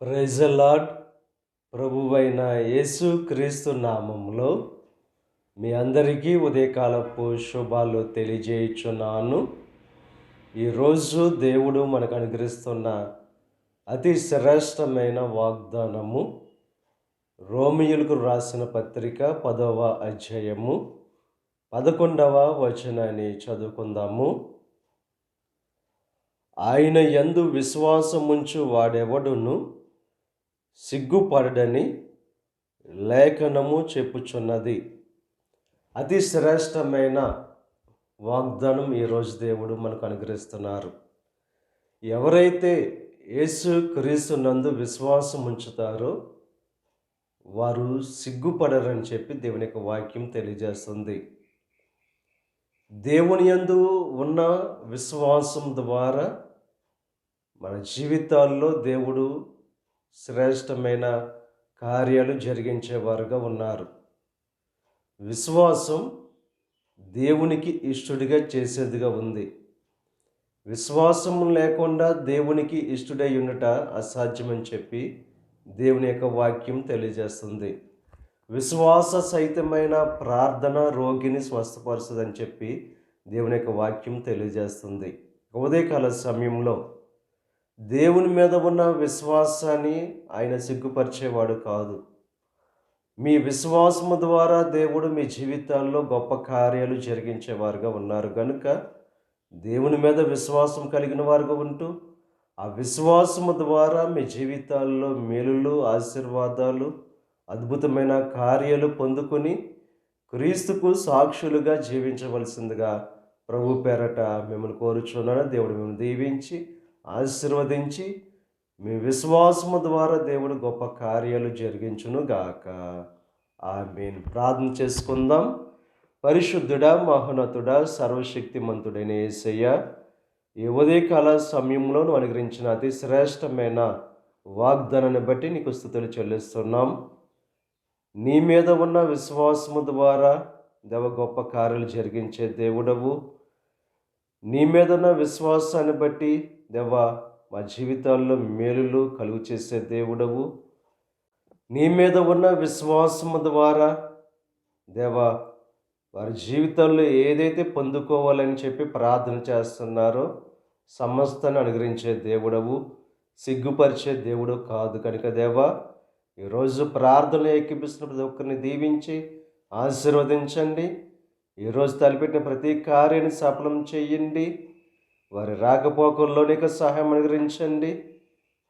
ప్రైజలాడ్ ప్రభువైన యేసు క్రీస్తు నామంలో మీ అందరికీ ఉదయకాలపు శుభాలు తెలియజేయుచున్నాను. ఈరోజు దేవుడు మనకు అనుగ్రహిస్తున్న అతి శ్రేష్టమైన వాగ్దానము రోమియులకు రాసిన పత్రిక పదవ అధ్యాయము పదకొండవ వచనాన్ని చదువుకుందాము. ఆయన యందు విశ్వాసముంచు వాడెవడును? సిగ్గుపడడని లేఖనము చెప్పుచున్నది. అతి శ్రేష్టమైన వాగ్దానం ఈరోజు దేవుడు మనకు అనుగ్రహిస్తున్నారు. ఎవరైతే యేసు క్రీస్తు నందు విశ్వాసం ఉంచుతారో వారు సిగ్గుపడరని చెప్పి దేవుని యొక్క వాక్యం తెలియజేస్తుంది. దేవుని యందు ఉన్న విశ్వాసం ద్వారా మన జీవితాల్లో దేవుడు శ్రేష్టమైన కార్యాలు జరిగించేవారుగా ఉన్నారు. విశ్వాసం దేవునికి ఇష్టడిగా చేసేదిగా ఉంది. విశ్వాసం లేకుండా దేవునికి ఇష్టడై ఉండట అసాధ్యమని చెప్పి దేవుని యొక్క వాక్యం తెలియజేస్తుంది. విశ్వాస సహితమైన ప్రార్థన రోగిని స్వస్థపరుస్తుందని చెప్పి దేవుని యొక్క వాక్యం తెలియజేస్తుంది. ఉదయకాల సమయంలో దేవుని మీద ఉన్న విశ్వాసాన్ని ఆయన సిగ్గుపరిచేవాడు కాదు. మీ విశ్వాసము ద్వారా దేవుడు మీ జీవితాల్లో గొప్ప కార్యాలు జరిగించేవారుగా ఉన్నారు కనుక దేవుని మీద విశ్వాసం కలిగిన వారుగా ఉంటూ ఆ విశ్వాసము ద్వారా మీ జీవితాల్లో మేలులు ఆశీర్వాదాలు అద్భుతమైన కార్యాలు పొందుకొని క్రీస్తుకు సాక్షులుగా జీవించవలసిందిగా ప్రభు పేరట మిమ్మల్ని కోరుచున్నాను. దేవుడు మిమ్మల్ని దీవించి ఆశీర్వదించి మీ విశ్వాసము ద్వారా దేవుడు గొప్ప కార్యాలు జరిగించును గాక ఆమెన్. ప్రార్థన చేసుకుందాం. పరిశుద్ధుడా మహోన్నతుడా సర్వశక్తిమంతుడైన ఏసయ్య ఈ ఉదయకాల సమయంలో నువ్వు అనుగ్రహించిన అతి శ్రేష్టమైన వాగ్దానాన్ని బట్టి నీకు స్థుతులు చెల్లిస్తున్నాం. నీ మీద ఉన్న విశ్వాసము ద్వారా దేవ గొప్ప కార్యాలు జరిగించే దేవుడవు. నీ మీద ఉన్న విశ్వాసాన్ని బట్టి దేవా మా జీవితాల్లో మేలులు కలుగు చేసే దేవుడవు. నీ మీద ఉన్న విశ్వాసం ద్వారా దేవా వారి జీవితంలో ఏదైతే పొందుకోవాలని చెప్పి ప్రార్థన చేస్తున్నారో సమస్తను అనుగ్రహించే దేవుడవు సిగ్గుపరిచే దేవుడు కాదు కనుక దేవా ఈరోజు ప్రార్థన ఎక్కిపిస్తున్న ప్రతి ఒక్కరిని దీవించి ఆశీర్వదించండి. ఈరోజు తలపెట్టిన ప్రతి కార్యాన్ని సఫలం చేయండి. వారి రాకపోకల్లో నీకు సహాయం అనుగ్రహించండి.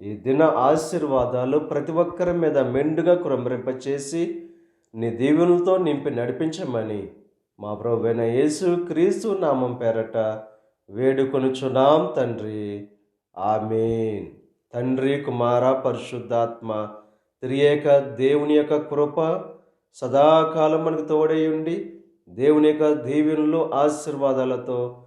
ఈ దిన ఆశీర్వాదాలు ప్రతి ఒక్కరి మీద మెండుగా కురంబరింపచేసి నీ దీవులతో నింపి నడిపించమని మా ప్రభువైన యేసు క్రీస్తు నామం పేరట వేడుకొనుచున్నాం తండ్రి. ఆమెన్. తండ్రి కుమార పరిశుద్ధాత్మ త్రియేక దేవుని యొక్క కృప సదాకాలం మనకు తోడై ఉండి దేవుని యొక్క దీవెనలు ఆశీర్వాదాలతో